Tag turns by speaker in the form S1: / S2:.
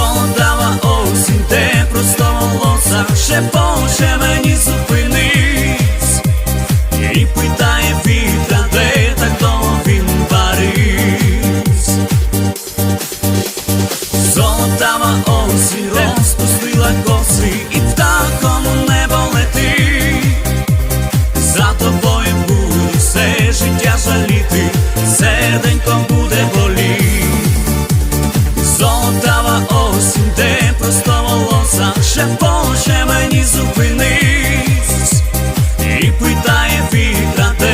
S1: жолодава осінь, те просто волоса, шепоче мені зупинись, і питає вітра, де так довго він париз. Золотава осінь розпустила коси і птахом у небо лети. За тобою буде все життя жаліти, серденько буде боліти. Zoltan Боже, Боже, мені зупинись і питає вітра.